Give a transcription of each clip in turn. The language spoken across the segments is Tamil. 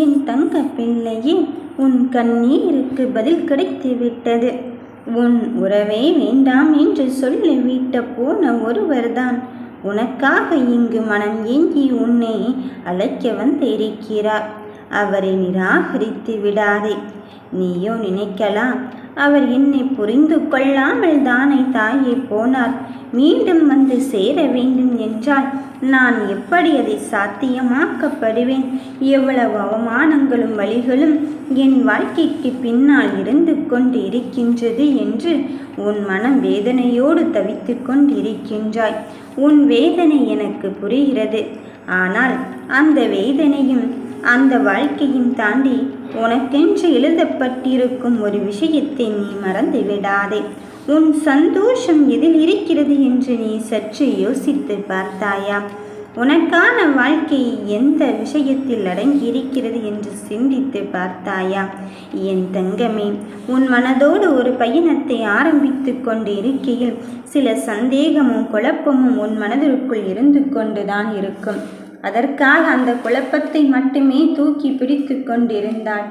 என் தங்க பிள்ளையே உன் கண்ணீருக்கு பதில் கிடைத்து விட்டது உன் உறவே வேண்டாம் என்று சொல்லிவிட்ட போன ஒருவர்தான். உனக்காக இங்கு மனம் ஏங்கி உன்னை அழைக்க வந்திருக்கிறார். அவரை நிராகரித்து விடாதே. நீயோ நினைக்கலாம் அவர் என்னை புரிந்து கொள்ளாமல் தானே தாயே போனார். மீண்டும் வந்து சேர வேண்டும் என்றால் நான் எப்படி அதை சாத்தியமாக்கப்படுவேன்? எவ்வளவு அவமானங்களும் வழிகளும் என் வாழ்க்கைக்கு பின்னால் இருந்து கொண்டு இருக்கின்றது என்று உன் மனம் வேதனையோடு தவித்து கொண்டிருக்கின்றாய். உன் வேதனை எனக்கு புரிகிறது. ஆனால் அந்த வேதனையும் அந்த வாழ்க்கையும் தாண்டி உனக்கென்று எழுதப்பட்டிருக்கும் ஒரு விஷயத்தை நீ மறந்து விடாதே உன் சந்தோஷம் எதில் இருக்கிறது என்று நீ சற்று யோசித்து பார்த்தாயா? உனக்கான வாழ்க்கை எந்த விஷயத்தில் அடங்கியிருக்கிறது என்று சிந்தித்து பார்த்தாயா? என் தங்கமே உன் மனதோடு ஒரு பயணத்தை ஆரம்பித்து கொண்டு இருக்கையில் சில சந்தேகமும் குழப்பமும் உன் மனதிற்குள் இருந்து கொண்டுதான் இருக்கும். அதற்காக அந்த குழப்பத்தை மட்டுமே தூக்கி பிடித்து கொண்டிருந்தாள்.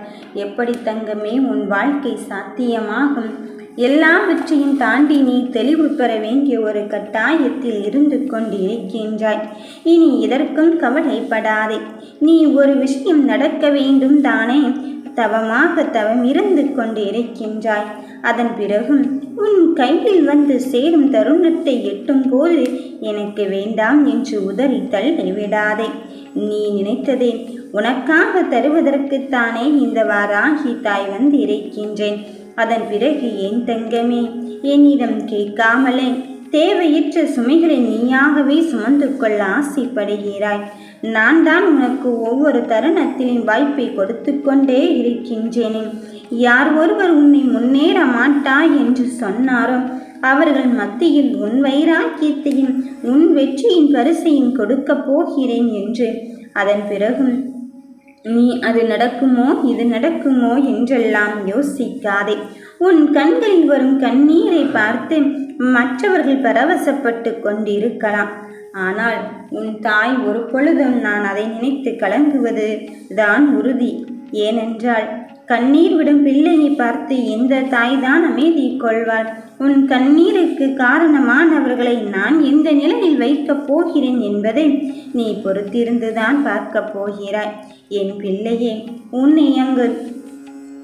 எப்படி தங்கமே உன் வாழ்க்கை சாத்தியமாகும். எல்லாவற்றையும் தாண்டி நீ தெளிவு பெற வேண்டிய ஒரு கட்டாயத்தில் இருந்து கொண்டு இருக்கின்றாய். இனி இதற்கும் கவலைப்படாதே. நீ ஒரு விஷயம் நடக்க வேண்டும் தானே? தவமாக தவம் இருந்து கொண்டு இருக்கின்றாய். அதன் பிறகும் உன் கையில் வந்து சேரும் தருணத்தை எட்டும் போது எனக்கு வேண்டாம் என்று உதறி தள்ளிவிடாதே நீ நினைத்ததே உனக்காக தருவதற்குத்தானே இந்த வாராகி தாய் வந்து இருக்கின்றேன். அதன் பிறகு என் தங்கமே என்னிடம் கேட்காமலே தேவையற்ற சுமைகளை நீயாகவே சுமந்து கொள்ள ஆசைப்படுகிறாய். நான் தான் உனக்கு ஒவ்வொரு தருணத்திலும் வாய்ப்பை கொடுத்து கொண்டே இருக்கின்றேனே. யார் ஒருவர் உன்னை முன்னேற மாட்டாய் என்று சொன்னாரோ அவர்கள் மத்தியில் உன் வைராக்கியத்தையும் உன் வெற்றியின் பரிசையும் கொடுக்கப் போகிறேன் என்று. அதன் பிறகும் நீ அது நடக்குமோ இது நடக்குமோ என்றெல்லாம் யோசிக்காதே. உன் கண்களில் வரும் கண்ணீரை பார்த்து மற்றவர்கள் பரவசப்பட்டு கொண்டிருக்கலாம். ஆனால் உன் தாய் ஒரு பொழுதும் நான் அதை நினைத்து கலங்குவது தான் உறுதி. ஏனென்றால் கண்ணீர் விடும் பிள்ளையை பார்த்து எந்த தாய்தான் அமைதி கொள்வாள்? உன் கண்ணீருக்கு காரணமானவர்களை நான் எந்த நிலையில் வைக்கப் போகிறேன் என்பதை நீ பொறுத்திருந்துதான் பார்க்கப் போகிறாய். என் பிள்ளையே உன்னை அங்கு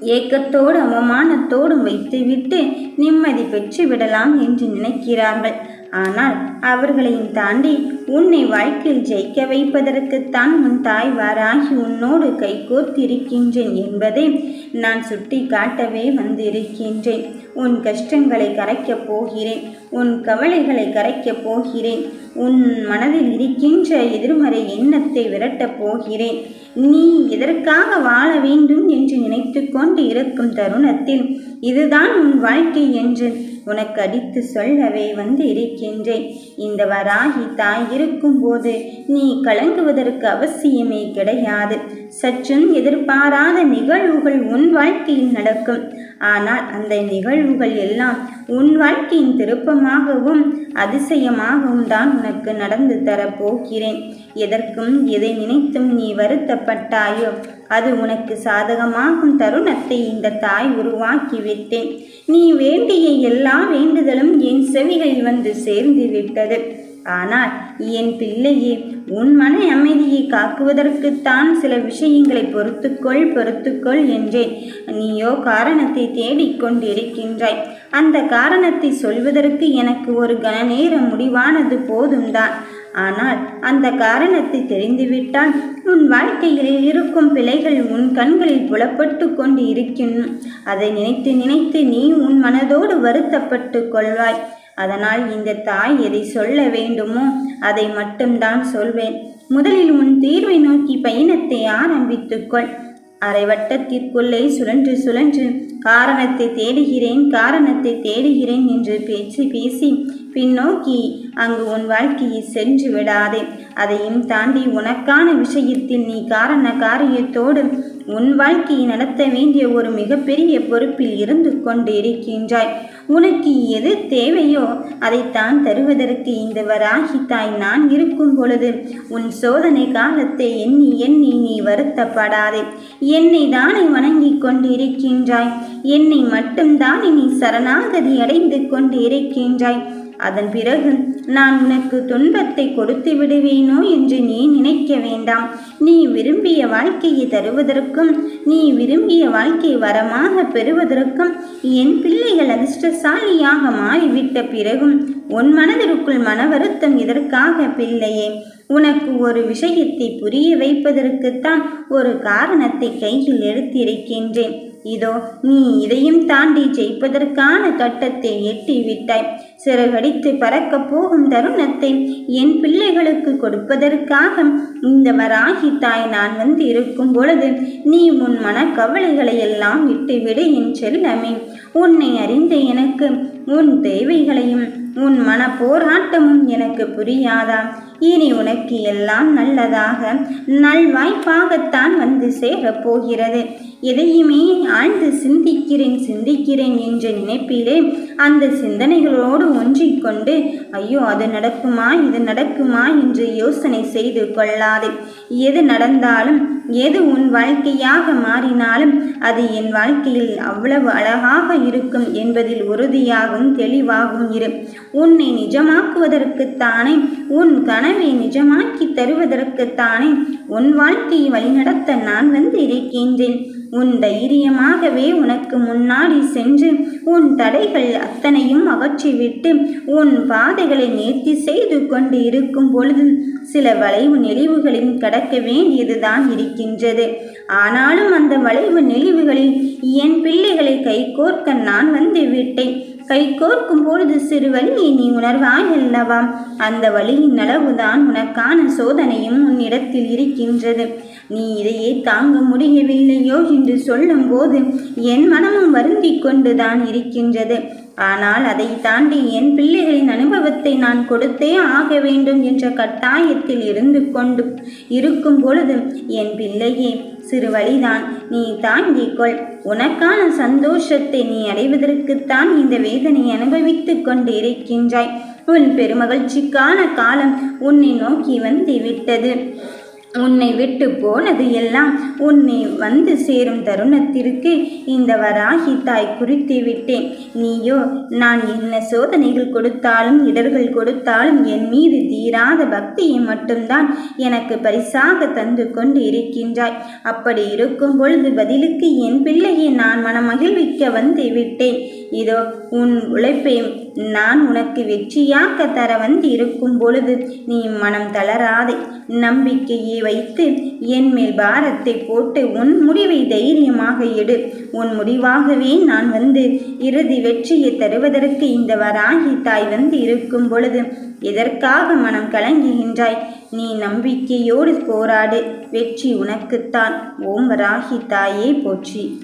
ஏக்கத்தோடு அவமானத்தோடும் வைத்துவிட்டு நிம்மதி பெற்று விடலாம் என்று நினைக்கிறார்கள். ஆனால் அவர்களையும் தாண்டி உன்னை வாழ்க்கையில் ஜெயிக்க வைப்பதற்குத்தான் உன் தாய் வாராகி உன்னோடு கைகோர்த்திருக்கின்றேன் என்பதை நான் சுட்டி காட்டவே வந்திருக்கின்றேன். உன் கஷ்டங்களை கரைக்கப் போகிறேன். உன் கவலைகளை கரைக்கப் போகிறேன். உன் மனதில் இருக்கின்ற எதிர்மறை எண்ணத்தை விரட்டப் போகிறேன். நீ எதற்காக வாழ வேண்டும் என்று நினைத்து கொண்டு இருக்கும் தருணத்தில் இதுதான் உன் வாழ்க்கை என்று உனக்கு அடித்து சொல்லவே வந்து இருக்கின்றேன் இந்த வராகி தாய் இருக்கும்போது நீ கலங்குவதற்கு அவசியமே கிடையாது. சற்றும் எதிர்பாராத நிகழ்வுகள் உன் உன் வாழ்க்கையில் நடக்கும். ஆனால் அந்த நிகழ்வுகள் எல்லாம் உன் வாழ்க்கையின் திருப்பமாகவும் அதிசயமாகவும் தான் உனக்கு நடந்து தரப்போகிறேன் எதற்கும் எதை நினைத்தும் நீ வருத்தப்பட்டாயோ அது உனக்கு சாதகமாகும் தருணத்தை இந்த தாய் உருவாக்கி விட்டேன். நீ வேண்டிய எல்லா வேண்டுதலும் என் செவிகளில் வந்து சேர்ந்து விட்டது. ஆனால் என் பிள்ளையே உன் மன அமைதியை காக்குவதற்குத்தான் சில விஷயங்களை பொறுத்துக்கொள் பொறுத்துக்கொள் என்றேன். நீயோ காரணத்தை தேடிக்கொண்டிருக்கின்றாய் அந்த காரணத்தை சொல்வதற்கு எனக்கு ஒரு கன நேரம் முடிவானது போதும்தான். ஆனால் அந்த காரணத்தை தெரிந்துவிட்டால் உன் வாழ்க்கையில் இருக்கும் பிழைகள் உன் கண்களில் புலப்பட்டு கொண்டு இருக்கின்றன அதை நினைத்து நினைத்து நீ உன் மனதோடு வருத்தப்பட்டு கொள்வாய். அதனால் இந்த தாய் எதை சொல்ல வேண்டுமோ அதை மட்டும்தான் சொல்வேன். முதலில் உன் தீர்வை நோக்கி பயணத்தை ஆரம்பித்துக்கொள் அரை வட்டத்திற்குள்ளே சுழன்று சுழன்று காரணத்தை தேடுகிறேன் காரணத்தை தேடுகிறேன் என்று பேச்சு பேசி பின்னோக்கி அங்கு உன் வாழ்க்கையை சென்று விடாதே. அதையும் தாண்டி உனக்கான விஷயத்தில் நீ காரண காரியத்தோடு உன் வாழ்க்கையை நடத்த வேண்டிய ஒரு மிகப்பெரிய பொறுப்பில் இருந்து கொண்டு இருக்கின்றாய் உனக்கு எது தேவையோ அதைத்தான் தருவதற்கு இந்த வராகி தாய் நான் இருக்கும் பொழுது உன் சோதனை காலத்தை எண்ணி எண்ணி நீ வருத்தப்படாதே. என்னை தானே வணங்கி கொண்டு இருக்கின்றாய் என்னை மட்டும்தான் நீ சரணாகதி அடைந்து கொண்டு இருக்கின்றாய் அதன் பிறகு நான் உனக்கு துன்பத்தை கொடுத்து விடுவேனோ என்று நீ நினைக்க வேண்டாம். நீ விரும்பிய வாழ்க்கையை தருவதற்கும் நீ விரும்பிய வாழ்க்கை வரமாக பெறுவதற்கும் என் பிள்ளைகள் அதிர்ஷ்டசாலியாக மாறிவிட்ட பிறகும் உன் மனதிற்குள் மன வருத்தம் இதற்காக பிள்ளையே உனக்கு ஒரு விஷயத்தை புரிய வைப்பதற்குத்தான் ஒரு காரணத்தை கையில் எடுத்திருக்கின்றேன். இதோ நீ இதையும் தாண்டி ஜெயிப்பதற்கான கட்டத்தை எட்டிவிட்டாய். சிறகடித்து பறக்கப் போகும் தருணத்தை என் பிள்ளைகளுக்கு கொடுப்பதற்காக இந்த வராகி தாய் நான் வந்து இருக்கும் பொழுது நீ உன் மன கவலைகளை எல்லாம் விட்டுவிடு என் செல்லமே உன்னை அறிந்த எனக்கு உன் தேவைகளையும் உன் மன போராட்டமும் எனக்கு புரியாதா? இனி உனக்கு எல்லாம் நல்லதாக நல்வாய்ப்பாகத்தான் வந்து சேரப் போகிறது எதையுமே ஆழ்ந்து சிந்திக்கிறேன் சிந்திக்கிறேன் என்ற நினைப்பிலே அந்த சிந்தனைகளோடு ஒன்றிக்கொண்டு ஐயோ அது நடக்குமா இது நடக்குமா என்று யோசனை செய்து கொள்ளாதே. எது நடந்தாலும் எது உன் வாழ்க்கையாக மாறினாலும் அது என் வாழ்க்கையில் அவ்வளவு அழகாக இருக்கும் என்பதில் உறுதியாகவும் தெளிவாகவும் இரு. உன்னை நிஜமாக்குவதற்குத்தானே உன் கனவை நிஜமாக்கி தருவதற்குத்தானே உன் வாழ்க்கையை வழிநடத்த நான் வந்து இருக்கின்றேன். உன் தைரியமாகவே உனக்கு முன்னாடி சென்று உன் தடைகள் அத்தனையும் அகற்றிவிட்டு உன் பாதைகளை நேர்த்தி செய்து கொண்டு இருக்கும் பொழுது சில வளைவு நெளிவுகளில் கடக்க வேண்டியதுதான் இருக்கின்றது ஆனாலும் அந்த வளைவு நெளிவுகளில் என் பிள்ளைகளை கைகோர்க்க நான் வந்து விட்டேன். கை கோர்க்கும் பொழுது சிறு வழியை நீ உணர்வாய் அல்லவா? அந்த வழியின் அளவுதான் உனக்கான சோதனையும் உன்னிடத்தில் இருக்கின்றது. நீ இதையே தாங்க முடியவில்லையோ என்று சொல்லும்போது என் மனமும் வருந்தி கொண்டுதான் இருக்கின்றது. ஆனால் அதை தாண்டி என் பிள்ளைகளின் அனுபவத்தை நான் கொடுத்தே ஆக வேண்டும் என்ற கட்டாயத்தில் இருந்து கொண்டு இருக்கும் பொழுது என் பிள்ளையே சிறு வழிதான். நீ தாங்கிக்கொள் உனக்கான சந்தோஷத்தை நீ அடைவதற்குத்தான் இந்த வேதனை அனுபவித்துக் கொண்டு இருக்கின்றாய் உன் பெருமகிழ்ச்சிக்கான காலம் உன்னை நோக்கி வந்து விட்டது. உன்னை விட்டு போனது எல்லாம் உன்னை வந்து சேரும் தருணத்திற்கு இந்த வராகி தாய் குறித்து விட்டேன். நீயோ நான் என்ன சோதனைகள் கொடுத்தாலும் இடர்கள் கொடுத்தாலும் என் மீது தீராத பக்தியை மட்டும்தான் எனக்கு பரிசாக தந்து கொண்டு இருக்கின்றாய். அப்படி இருக்கும் பொழுது பதிலுக்கு என் பிள்ளையை நான் மனமகிழ்விக்க வந்து விட்டேன். இதோ உன் உழைப்பை நான் உனக்கு வெற்றியாக்க தர வந்து இருக்கும் பொழுது நீ மனம் தளராதே. நம்பிக்கையை வைத்து என் மேல் பாரத்தை போட்டு உன் முடிவை தைரியமாக எடு. உன் முடிவாகவே நான் வந்து இறுதி வெற்றியை தருவதற்கு இந்த வராகி தாய் வந்து இருக்கும் பொழுது எதற்காக மனம் கலங்குகின்றாய்? நீ நம்பிக்கையோடு போராடு. வெற்றி உனக்குத்தான். ஓம் வராகி தாயே போற்றி.